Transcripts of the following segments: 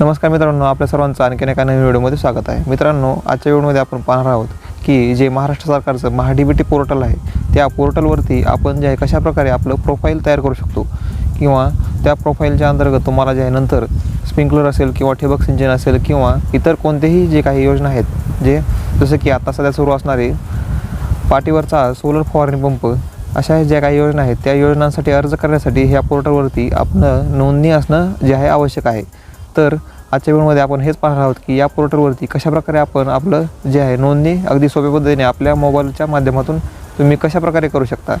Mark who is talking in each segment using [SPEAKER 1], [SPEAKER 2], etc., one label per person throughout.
[SPEAKER 1] नमस्कार मित्रांनो आपल्या सर्वांचं आणखीन एका नवीन व्हिडिओमध्ये स्वागत आहे. मित्रांनो आजच्या व्हिडिओमध्ये आपण पाहणार आहोत की जे महाराष्ट्र सरकारचं Maha D B T portal आहे त्या पोर्टलवरती आपण जे आहे कशाप्रकारे आपलं प्रोफाईल तयार करू शकतो? किंवा त्या प्रोफाईलच्या अंतर्गत तुम्हाला जे आहे नंतर स्प्रिंकलर असेल किंवा ठिबक सिंचन असेल किंवा इतर कोणतेही जे काही योजना आहेत जे जसं की आता सध्या सुरू असणारे पाठीवरचा सोलर फवारणी पंप अशा ज्या काही योजना आहेत त्या योजनांसाठी अर्ज करण्यासाठी ह्या पोर्टलवरती आपलं नोंदणी असणं जे आहे आवश्यक आहे. तर आजच्या व्हिडिओमध्ये आपण हेच पाहणार आहोत की या पोर्टलवरती कशाप्रकारे आपण आपलं जे आहे नोंदणी अगदी सोप्या पद्धतीने आपल्या मोबाईलच्या माध्यमातून तुम्ही कशाप्रकारे करू शकता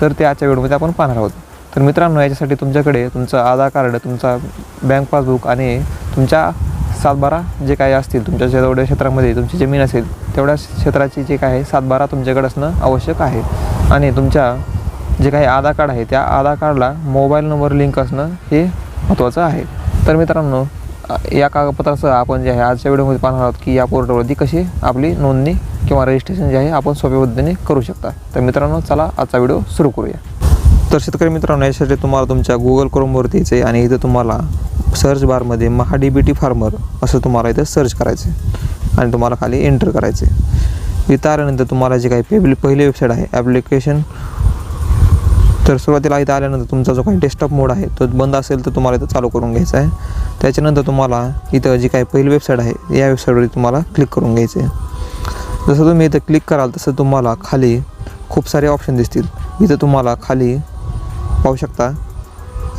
[SPEAKER 1] तर ते आजच्या व्हिडिओमध्ये आपण पाहणार आहोत. तर मित्रांनो याच्यासाठी तुमच्याकडे तुमचं आधार कार्ड तुमचा बँक पासबुक आणि तुमच्या सातबारा जे काही असतील तुमच्या जेवढ्या क्षेत्रामध्ये तुमची जमीन असेल तेवढ्या क्षेत्राची जे काय आहे सातबारा तुमच्याकडे असणं आवश्यक आहे. आणि तुमच्या जे काही आधार कार्ड आहे त्या आधार कार्डला मोबाईल नंबर लिंक असणं हे महत्त्वाचं आहे. तर मित्रांनो या कागदपत्रासह आपण जे आहे आजच्या व्हिडिओमध्ये पाहणार आहोत की या पोर्टलवरती कशी आपली नोंदणी किंवा रजिस्ट्रेशन जे आहे आपण सोप्या पद्धतीने करू शकता. तर मित्रांनो चला आजचा व्हिडिओ सुरू करूया. तर शेतकरी मित्रांनो यासाठी तुम्हाला तुमच्या गुगल क्रोमवरतीचे यायचं आहे आणि इथं तुम्हाला सर्च बारमध्ये Maha D B T farmer असं तुम्हाला इथं सर्च करायचं आहे आणि तुम्हाला खाली एंटर करायचे इथं आल्यानंतर तुम्हाला जे काही पहिली पहिली वेबसाईट आहे ॲप्लिकेशन तर सुरुवातीला इथं आल्यानंतर तुमचा जो काही डेस्कटॉप मोड आहे तो बंद असेल तर तुम्हाला इथं चालू करून घ्यायचा आहे. त्याच्यानंतर तुम्हाला इथं जी काही पहिली वेबसाईट आहे या वेबसाईटवर तुम्हाला क्लिक करून घ्यायचं आहे. जसं तुम्ही इथं क्लिक कराल तसं तुम्हाला खाली खूप सारे ऑप्शन दिसतील. इथं तुम्हाला खाली पाहू शकता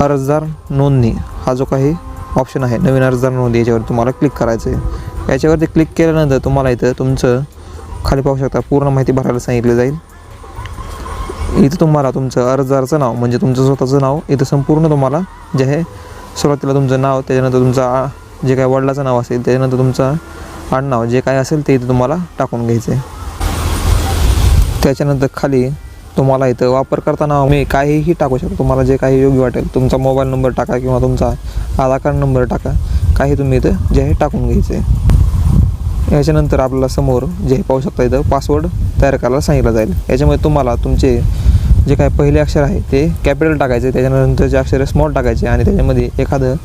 [SPEAKER 1] अर्जदार नोंदणी हा जो काही ऑप्शन आहे नवीन अर्जदार नोंदणी याच्यावर तुम्हाला क्लिक करायचं आहे. याच्यावरती क्लिक केल्यानंतर तुम्हाला इथं तुमचं खाली पाहू शकता पूर्ण माहिती भरायला सांगितली जाईल. इथं तुम्हाला तुमचं अर्जदाराचं नाव म्हणजे तुमचं स्वतःचं नाव इथं संपूर्ण तुम्हाला जे आहे सुरुवातीला तुमचं नाव त्याच्यानंतर तुमचं आ- जे काय वडिलाचं नाव असेल त्याच्यानंतर तुमचं आडनाव जे काय असेल ते इथं तुम्हाला टाकून घ्यायचं आहे. त्याच्यानंतर खाली तुम्हाला इथं वापरकर्ता नाव मी काहीही टाकू शकतो. तुम्हाला जे काही योग्य वाटेल तुमचा मोबाईल नंबर टाका किंवा तुमचा आधार कार्ड नंबर टाका. काही तुम्ही इथं जे आहे टाकून घ्यायचं आहे. याच्यानंतर आपल्याला समोर जे पाहू शकता इथं पासवर्ड तयार करायला सांगितलं जाईल. याच्यामध्ये तुम्हाला तुमचे जे काय पहिले अक्षर आहे ते कॅपिटल टाकायचे त्याच्यानंतर जे अक्षर स्मॉल टाकायचे आणि त्याच्यामध्ये एखादं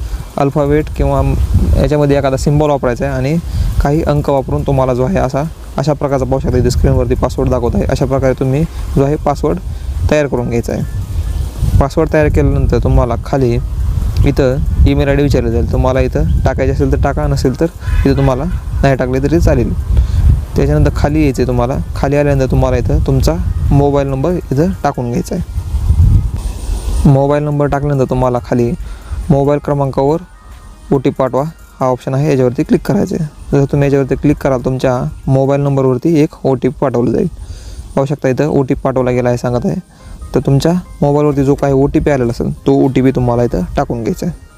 [SPEAKER 1] अल्फावेट किंवा याच्यामध्ये एखादा सिम्बॉल वापरायचा आहे आणि काही अंक वापरून तुम्हाला जो आहे असा अशा प्रकारचा पाहू शकता. इथे स्क्रीनवरती पासवर्ड दाखवत आहे. अशा प्रकारे तुम्ही जो आहे पासवर्ड तयार करून घ्यायचा आहे. पासवर्ड तयार केल्यानंतर तुम्हाला खाली इथं ईमेल आय डी विचारलं जाईल. तुम्हाला इथं टाकायचे असेल तर टाका नसेल तर इथं तुम्हाला नाही टाकले तरी चालेल. त्याच्यानंतर खाली यायचं आहे तुम्हाला. खाली आल्यानंतर तुम्हाला इथं तुमचा मोबाईल नंबर इथं टाकून घ्यायचा आहे मोबाईल नंबर टाकल्यानंतर तुम्हाला खाली मोबाईल क्रमांकावर ओ टी पाठवा. हा ऑप्शन आहे याच्यावरती क्लिक करायचं आहे जसं तुम्ही याच्यावरती क्लिक कराल तुमच्या मोबाईल नंबरवरती एक ओ टी पी पाठवलं जाईल. पाहू शकता इथं ओ टी पी पाठवला गेला आहे सांगत आहे. तर तुमच्या मोबाईलवरती जो काही ओ टी पी आलेला असेल तो ओ टी पी तुम्हाला इथं टाकून घ्यायचा आहे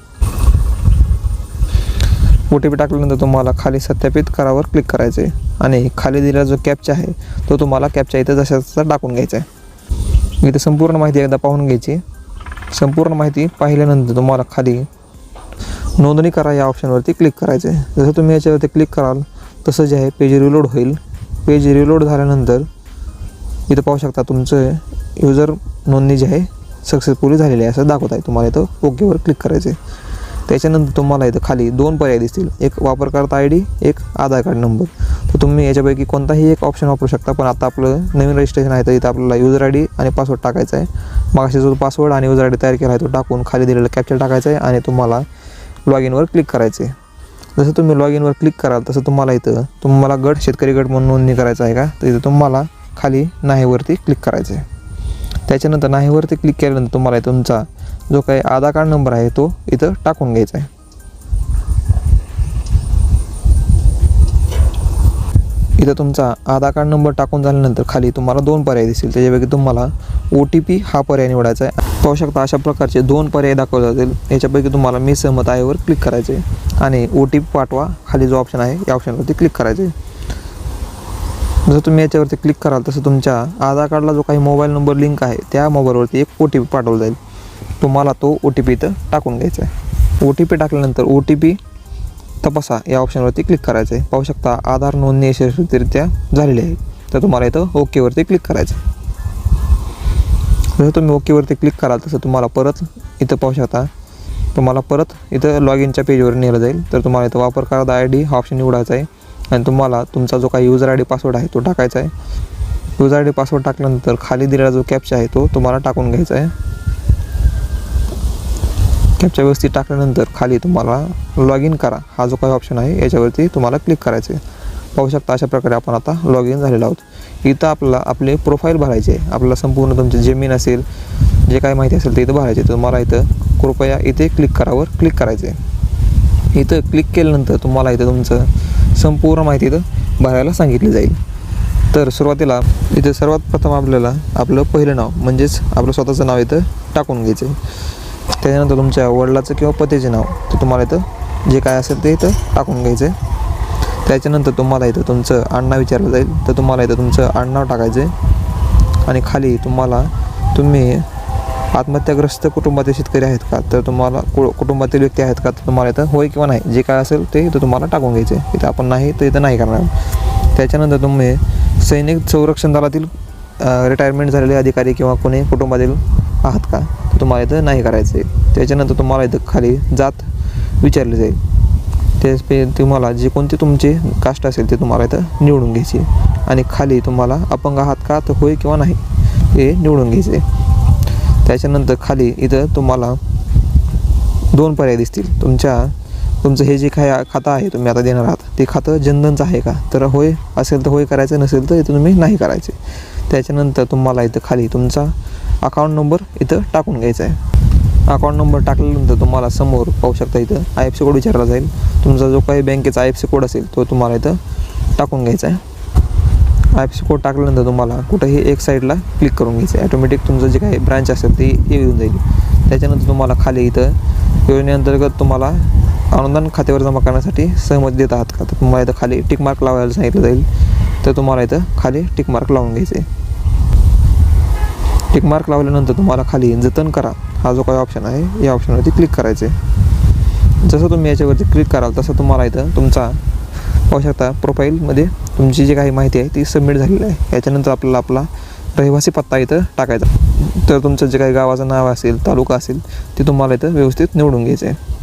[SPEAKER 1] ओ टी पी टाकल्यानंतर तुम्हाला खाली सत्यापित करावर क्लिक करायचं आहे. आणि खाली दिलेला जो कॅपचा आहे तो तुम्हाला कॅपच्या इथं जशा तसा टाकून घ्यायचा आहे. इथे संपूर्ण माहिती एकदा पाहून घ्यायची संपूर्ण माहिती पाहिल्यानंतर तुम्हाला खाली नोंदणी करा या ऑप्शनवरती क्लिक करायचं आहे. जसं तुम्ही याच्यावरती क्लिक कराल तसं जे आहे पेज रिलोड होईल. पेज रिलोड झाल्यानंतर इथं पाहू शकता तुमचं युजर नोंदणी जी आहे सक्सेसफुली झालेली आहे असं दाखवत आहे. तुम्हाला इथं ओकेवर क्लिक करायचं आहे. त्याच्यानंतर तुम्हाला इथं खाली दोन पर्याय दिसतील. एक वापरकर्ता आय डी एक आधार कार्ड नंबर. तर तुम्ही याच्यापैकी कोणताही एक ऑप्शन वापरू शकता पण आता आपलं नवीन रजिस्ट्रेशन आहे तर इथं आपल्याला युजर आय डी आणि पासवर्ड टाकायचा आहे. मागाशी जो पासवर्ड आणि युजर आय डी तयार केला आहे तो टाकून खाली दिलेला कॅप्चर टाकायचा आहे आणि तुम्हाला लॉग इनवर क्लिक करायचं आहे. जसं तुम्ही लॉग इनवर क्लिक कराल तसं तुम्हाला इथं तुम्हाला गट शेतकरी गट म्हणून नोंदणी करायचं आहे का? तर इथं तुम्हाला खाली नाहीवरती क्लिक करायचं आहे. त्याच्यानंतर नाहीवरती क्लिक केल्यानंतर तुम्हाला तुमचा जो काही आधार कार्ड नंबर आहे तो इथं टाकून घ्यायचा आहे. इथं तुमचा आधार कार्ड नंबर टाकून झाल्यानंतर खाली तुम्हाला दोन पर्याय दिसतील. त्याच्यापैकी तुम्हाला ओ टी पी हा पर्याय निवडायचा आहे. पाहू शकता अशा प्रकारचे दोन पर्याय दाखवले जातील. याच्यापैकी तुम्हाला मी सहमत आहेवर क्लिक करायचे आहे. आणि ओ टी पी पाठवा. खाली जो ऑप्शन आहे या ऑप्शनवरती क्लिक करायचे आहे. जसं तुम्ही याच्यावरती क्लिक कराल तसं तुमच्या आधार कार्डला जो काही मोबाईल नंबर लिंक आहे त्या मोबाईलवरती एक ओ टी पी पाठवला जाईल. तुम्हाला तो ओ टी पी इथं टाकून घ्यायचा आहे. ओ टी पी टाकल्यानंतर ओ टी पी तपासा या ऑप्शनवरती क्लिक करायचं आहे. पाहू शकता आधार नोंदणी यशस्वीरित्या झालेली आहे. तर तुम्हाला इथं ओकेवरती क्लिक करायचं आहे. जसं तुम्ही ओकेवरती क्लिक कराल तसं तुम्हाला परत इथं पाहू शकता तुम्हाला परत इथं लॉग इनच्या पेजवर नेलं जाईल. तर तुम्हाला इथं वापरकर्ता आय डी हा ऑप्शन निवडायचा आहे. आणि तुम्हाला तुमचा जो काही युजर आय डी पासवर्ड आहे तो टाकायचा आहे. युजर आय डी पासवर्ड टाकल्यानंतर खाली दिलेला जो कॅप्चा आहे तो तुम्हाला टाकून घ्यायचा आहे. कॅपच्या व्यवस्थित टाकल्यानंतर खाली तुम्हाला लॉग इन करा. हा जो काही ऑप्शन आहे याच्यावरती तुम्हाला क्लिक करायचं आहे. पाहू शकता अशा प्रकारे आपण आता लॉग इन झालेलो आहोत. इथं आपल्याला आपले प्रोफाईल भरायचे आहे. आपल्याला संपूर्ण तुमचे जमीन असेल जे काही माहिती असेल ते इथं भरायचे तुम्हाला इथं कृपया इथे क्लिक करावर क्लिक करायचं आहे. इथं क्लिक केल्यानंतर तुम्हाला इथं तुमचं संपूर्ण माहिती इथं भरायला सांगितली जाईल. तर सुरुवातीला इथं सर्वात प्रथम आपल्याला आपलं पहिलं नाव म्हणजेच आपलं स्वतःचं नाव इथं टाकून घ्यायचं आहे. त्याच्यानंतर तुमच्या वडिलाचं किंवा पतीचे नाव ते तुम्हाला इथं जे काय असेल ते इथं टाकून घ्यायचं आहे त्याच्यानंतर तुम्हाला इथं तुमचं आडनाव विचारलं जाईल तर तुम्हाला इथं तुमचं आडनाव टाकायचं आहे आणि खाली तुम्हाला तुम्ही आत्महत्याग्रस्त कुटुंबातील शेतकरी आहेत का? तर तुम्हाला कु कुटुंबातील व्यक्ती आहेत का? तर तुम्हाला इथं होय किंवा नाही जे काय असेल ते इथं तुम्हाला टाकून घ्यायचं आहे इथं आपण नाही तर इथं नाही करणार. त्याच्यानंतर तुम्ही सैनिक संरक्षण दलातील रिटायरमेंट झालेले अधिकारी किंवा कोणी कुटुंबातील आहात का? तुम्हाला इथं नाही करायचं आहे त्याच्यानंतर तुम्हाला इथं खाली जात विचारली जाईल. त्याच पे तुम्हाला जे कोणते तुमचे कास्ट असेल ते तुम्हाला इथं निवडून घ्यायचे. आणि खाली तुम्हाला अपंग आहात का? तर होय किंवा नाही हे निवडून घ्यायचे. त्याच्यानंतर खाली इथं तुम्हाला दोन पर्याय दिसतील. तुमच्या तुमचं हे जे काय खातं आहे तुम्ही आता देणार आहात ते खातं जनधनचं आहे का? तर होय असेल तर होय करायचं नसेल तर इथं तुम्ही नाही करायचे. त्याच्यानंतर तुम्हाला इथं खाली तुमचा अकाउंट नंबर इथं टाकून घ्यायचा आहे. अकाउंट नंबर टाकल्यानंतर तुम्हाला समोर पाहू शकता इथं आय एफ सी कोड विचारला जाईल. तुमचा जो काही बँकेचा आय एफ सी कोड असेल तो तुम्हाला इथं टाकून घ्यायचा आहे. आय एफ सी कोड टाकल्यानंतर तुम्हाला कुठंही एक साईडला क्लिक करून घ्यायचं आहे. ॲटोमॅटिक तुमचं जे काही ब्रँच असेल ती येऊन जाईल. त्याच्यानंतर तुम्हाला खाली इथं योजनेअंतर्गत तुम्हाला अनुदान खात्यावर जमा करण्यासाठी सहमती देत आहात का? तर तुम्हाला इथं खाली टिक मार्क लावायला सांगितलं जाईल. तर तुम्हाला इथं खाली टिक मार्क लावून घ्यायचे टिक मार्क लावल्यानंतर तुम्हाला खाली जतन करा. हा जो काही ऑप्शन आहे या ऑप्शनवरती क्लिक करायचे जसं तुम्ही याच्यावरती क्लिक कराल तसं तुम्हाला इथं तुमचा पाहू शकता प्रोफाईलमध्ये तुमची जी काही माहिती आहे ती सबमिट झालेली आहे. याच्यानंतर आपल्याला आपला रहिवासी पत्ता इथं टाकायचा. तर तुमचं जे काही गावाचं नाव असेल तालुका असेल ते तुम्हाला इथं व्यवस्थित निवडून घ्यायचं आहे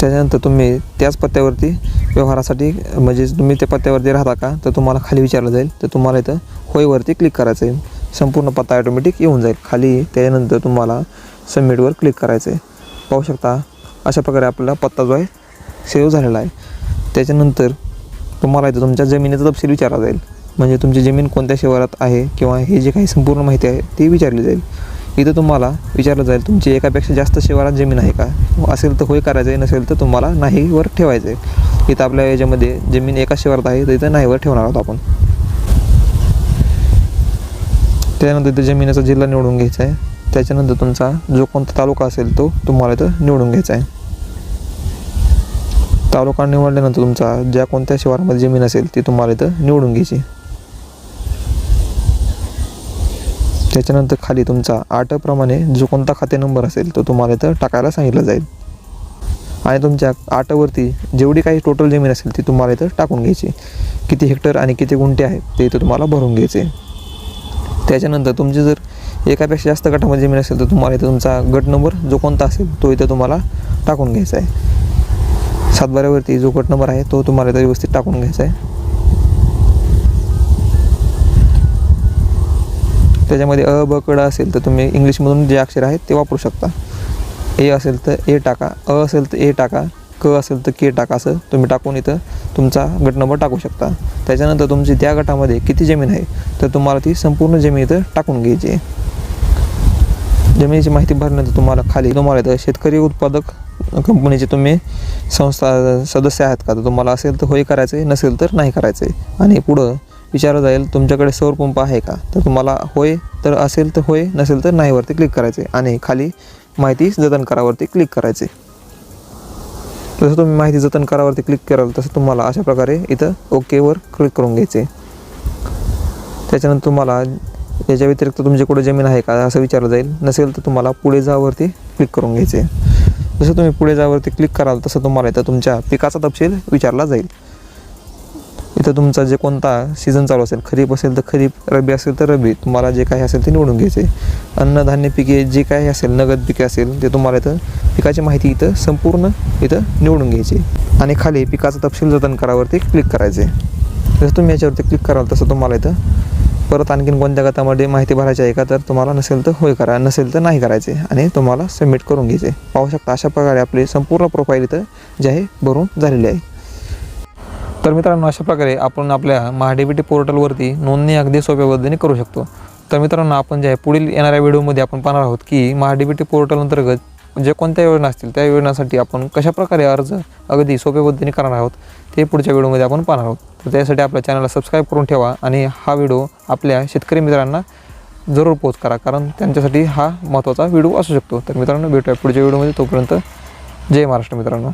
[SPEAKER 1] त्याच्यानंतर तुम्ही त्याच पत्त्यावरती व्यवहारासाठी म्हणजे तुम्ही त्या पत्त्यावरती राहता का तर तुम्हाला खाली विचारलं जाईल. तर तुम्हाला इथं होयवरती क्लिक करायचं आहे. संपूर्ण पत्ता ऑटोमॅटिक येऊन जाईल. खाली त्याच्यानंतर तुम्हाला सबमिटवर क्लिक करायचं आहे. पाहू शकता अशा प्रकारे आपला पत्ता जो आहे सेव्ह झालेला आहे. त्याच्यानंतर तुम्हाला इथं तुमच्या जमिनीचा तपशील विचारला जाईल. म्हणजे तुमची जमीन कोणत्या शहरात आहे किंवा हे जे काही संपूर्ण माहिती आहे ती विचारली जाईल. इथं तुम्हाला विचारलं जाईल तुमची एकापेक्षा जास्त शिवारात जमीन आहे का? असेल तर होय करायचं आहे नसेल तर तुम्हाला नाहीवर ठेवायचं आहे. इथं आपल्या याच्यामध्ये जमीन एका शिवारात आहे तर इथं नाहीवर ठेवणार आहोत आपण. त्यानंतर इथं जमिनीचा जिल्हा निवडून घ्यायचा आहे. त्याच्यानंतर तुमचा जो कोणता तालुका असेल तो तुम्हाला इथं निवडून घ्यायचा आहे. तालुका निवडल्यानंतर तुमचा ज्या कोणत्या शिवारामध्ये जमीन असेल ती तुम्हाला इथं निवडून घ्यायची त्याच्यानंतर खाली तुमचा आठप्रमाणे जो कोणता खाते नंबर असेल तो तुम्हाला इथं टाकायला सांगितलं जाईल. आणि तुमच्या आठवरती जेवढी काही टोटल जमीन असेल ती तुम्हाला इथं टाकून घ्यायची. किती हेक्टर आणि किती गुंठे आहेत ते इथं तुम्हाला भरून घ्यायचे. त्याच्यानंतर तुमची जर एकापेक्षा जास्त गटामध्ये जमीन असेल तर तुम्हाला इथं तुमचा गट नंबर जो कोणता असेल तो इथं तुम्हाला टाकून घ्यायचा आहे. सातबाऱ्यावरती जो गट नंबर आहे तो तुम्हाला इथं व्यवस्थित टाकून घ्यायचा आहे. त्याच्यामध्ये अ ब कड असेल तर तुम्ही इंग्लिशमधून जे अक्षर आहेत ते वापरू शकता. ए असेल तर ए टाका अ असेल तर ए टाका क असेल तर के टाका असं तुम्ही टाकून इथं तुमचा गट नंबर टाकू शकता. त्याच्यानंतर तुमची त्या गटामध्ये किती जमीन आहे तर तुम्हाला ती संपूर्ण जमीन इथं टाकून घ्यायची जमिनीची माहिती भरल्यानंतर तुम्हाला खाली तुम्हाला इथं शेतकरी उत्पादक कंपनीचे तुम्ही संस्था सदस्य आहात का? तर तुम्हाला असेल तर होय करायचं आहे नसेल तर नाही करायचं आहे आणि पुढं विचारलं जाईल तुमच्याकडे सौर पंप आहे का? तर तुम्हाला होय तर असेल तर होय नसेल तर नाहीवरती क्लिक करायचे आणि खाली माहिती जतन करावरती क्लिक करायचे. जसं तुम्ही माहिती जतन करावरती क्लिक कराल तसं तुम्हाला अशा प्रकारे इथं ओकेवर क्लिक करून घ्यायचे. त्याच्यानंतर तुम्हाला याच्या व्यतिरिक्त तुमच्याकडे जमीन आहे का असं विचारलं जाईल. नसेल तर तुम्हाला पुढे जावरती क्लिक करून घ्यायचे. जसं तुम्ही पुढे जावरती क्लिक कराल तसं तुम्हाला इथं तुमच्या पिकाचा तपशील विचारला जाईल. इथं तुमचा जे कोणता सीझन चालू असेल खरीप असेल तर खरीप रब्बी असेल तर रब्बी तुम्हाला जे काही असेल ते निवडून घ्यायचे. अन्नधान्य पिके जे काही असेल नगद पिके असेल ते तुम्हाला इथं पिकाची माहिती इथं संपूर्ण इथं निवडून घ्यायची. आणि खाली पिकाचा तपशील जतन करावरती क्लिक करायचे. जसं तुम्ही याच्यावरती क्लिक कराल तसं तुम्हाला इथं परत आणखीन कोणत्या गटामध्ये माहिती भरायची आहे का तर तुम्हाला नसेल तर होय करा नसेल तर नाही करायचे. आणि तुम्हाला सबमिट करून घ्यायचे. पाहू शकता अशा प्रकारे आपली संपूर्ण प्रोफाईल इथं जे आहे भरून झालेली आहे. तर मित्रांनो अशा प्रकारे आपण आपल्या महाडीबीटी पोर्टलवरती नोंदणी अगदी सोप्या पद्धतीने करू शकतो. तर मित्रांनो आपण जे आहे पुढील येणाऱ्या व्हिडिओमध्ये आपण पाहणार आहोत की महाडीबीटी पोर्टल अंतर्गत जे कोणत्या योजना असतील त्या योजनासाठी आपण कशाप्रकारे अर्ज अगदी सोप्या पद्धतीने करणार आहोत ते पुढच्या व्हिडिओमध्ये आपण पाहणार आहोत. तर त्यासाठी आपल्या चॅनलला सबस्क्राईब करून ठेवा आणि हा व्हिडिओ आपल्या शेतकरी मित्रांना जरूर पोच करा कारण त्यांच्यासाठी हा महत्त्वाचा व्हिडिओ असू शकतो. तर मित्रांनो भेटूया पुढच्या व्हिडिओमध्ये. तोपर्यंत जय महाराष्ट्र मित्रांनो.